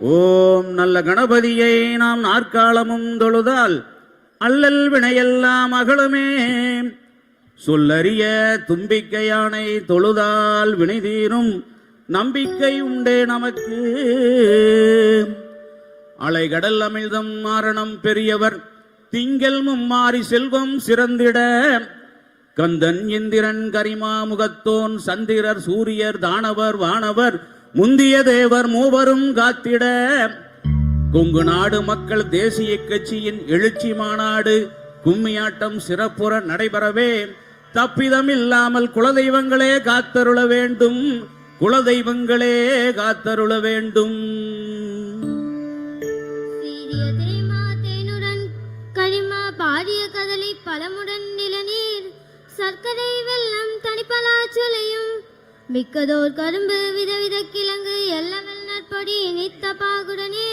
ஓம் நல்ல கணபதியை நாம் நாற்காலமும் தொழுதால் அல்லல் வினையெல்லாம் அகலுமே. சொல்லறிய தும்பிக்கையானை தொழுதால் வினை தீரும் நம்பிக்கை உண்டே நமக்கு. அலைகடல் அமிழ்தம் மாரணம் பெரியவர் திங்கள் மும்மாறி செல்வம் சிறந்திட. கந்தன் இந்திரன் கரிமா முகத்தோன் சந்திரர் சூரியர் தானவர் வானவர் முந்திய தேவர் மூவரும் காத்திட. கொங்கு நாடு மக்கள் தேசிய கட்சியின் எழுச்சி மாநாடு கும்மியாட்டம் சிறப்புற நடைபெறவே. தப்பிதம் இல்லாமல் குலதெய்வங்களே காத்தருள வேண்டும். குலதெய்வங்களே காத்தருள வேண்டும். சீரிய கரிமா பாரிய கதலி பழமுடன் நிலநீர். சர்க்கரை வெல்லம் தனிப்பலாச்சுளையும் மிக்கதோர் கரும்பு விதவித கிழங்கு எல்லவெல் நற்படி நித்த பாகுடனே.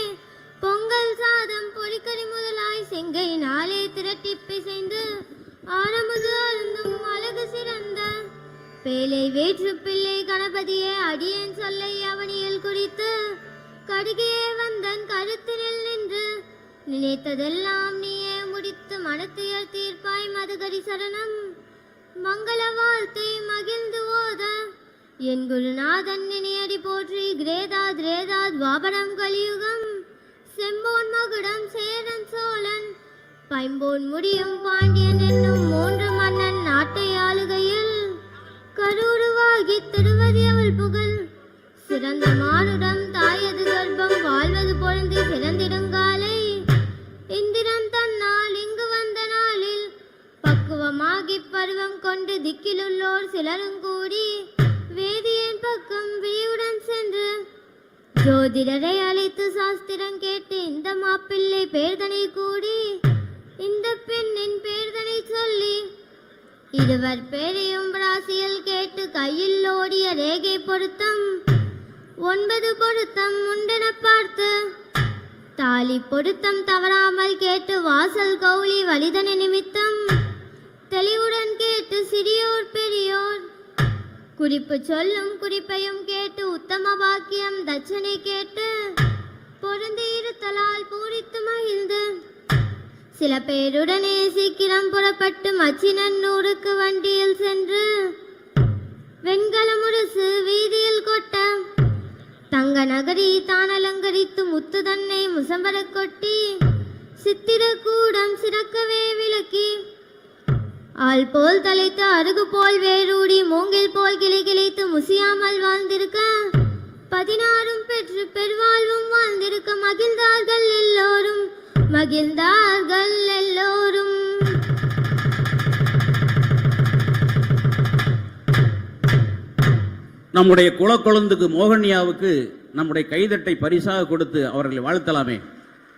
பொங்கல் சாதம் பொறிக்கறி முதலாய் செங்கை நாளே திரட்டி பிசைந்து ஆரம்பது அருந்தும் அழகு சிறந்த பேலை வேற்று பிள்ளை கணபதியே அடியேன் சொல்லை அவனியில் குறித்து கடுகையே வந்தன் கழுத்தினில் நின்று நினைத்ததெல்லாம் நீயே முடித்து மனத்துயர் தீர்ப்பாய் மதுகரி சரணம் மங்கள வாழ்த்தை மகிழ்ந்து ஓத என் குருநாதன் நினையடி போற்றி கிரேதா திரேதா துவாபரம் கலியுகம். செம்போன் மகுடம் சேரன் சோழன். பைம்போன் முடியும் பாண்டியன் என்னும் மூன்று மன்னன் நாட்டை ஆளுகையில். கரூருவாகி திருவதி அவள் புகழ். சிறந்த மானுடம் தாயது கர்ப்பம் வாழ்வது பொழுது சிறந்திடுங்காலை இந்திரன் தன்னால் இங்கு வந்த நாளில் பக்குவமாகி பருவம் கொண்டு திக்கிலுள்ளோர் சிலரும் கூடி வேதியின் பக்கம் விழியுடன் சென்று ஜோதிடரை அழைத்து சாஸ்திரம் கேட்டு இந்த மாப்பிள்ளை பேர்தனை கூடி இந்த பெண்ணின் பேர்தனை சொல்லி இருவர் பேரையும் ராசியில் கேட்டு கையில் ஓடிய ரேகை பொருத்தம் ஒன்பது பொருத்தம் உண்டென பார்த்து தாலி பொருத்தம் தவறாமல் கேட்டு வாசல் கௌளி வலிதன நிமித்தம் குறிப்பு சொல்லும் குறிப்பையும் கேட்டு உத்தம பாக்கியம் தட்சணை கேட்டு பொருந்து இருத்தலால் பூரித்து மகிழ்ந்து. சில பேருடனே சீக்கிரம் புறப்பட்டு மச்சினன்னூருக்கு வண்டியில் சென்று வெண்கல முரசு வீதியில் கொட்ட தங்க நகரி தான் அலங்கரித்து முத்து தன்னை முசம்பர கொட்டி சித்திர கூடம் சிறக்கவே விளக்கி ஆள் போல் தலைத்து அருகு போல் வேரூடி மூங்கில் போல் கிளை கிளைத்து முசியாமல் வாழ்ந்திருக்க. பதினாறும் பெற்று பெருவாழ்வும் வாழ்ந்திருக்க மகிழ்ந்தார்கள் எல்லோரும் மகிழ்ந்தார்கள் எல்லோரும். நம்முடைய குலக்கொழுந்துக்கு மோகன்யாவுக்கு நம்முடைய கைதட்டை பரிசாக கொடுத்து அவர்களை வாழ்த்தலாமே.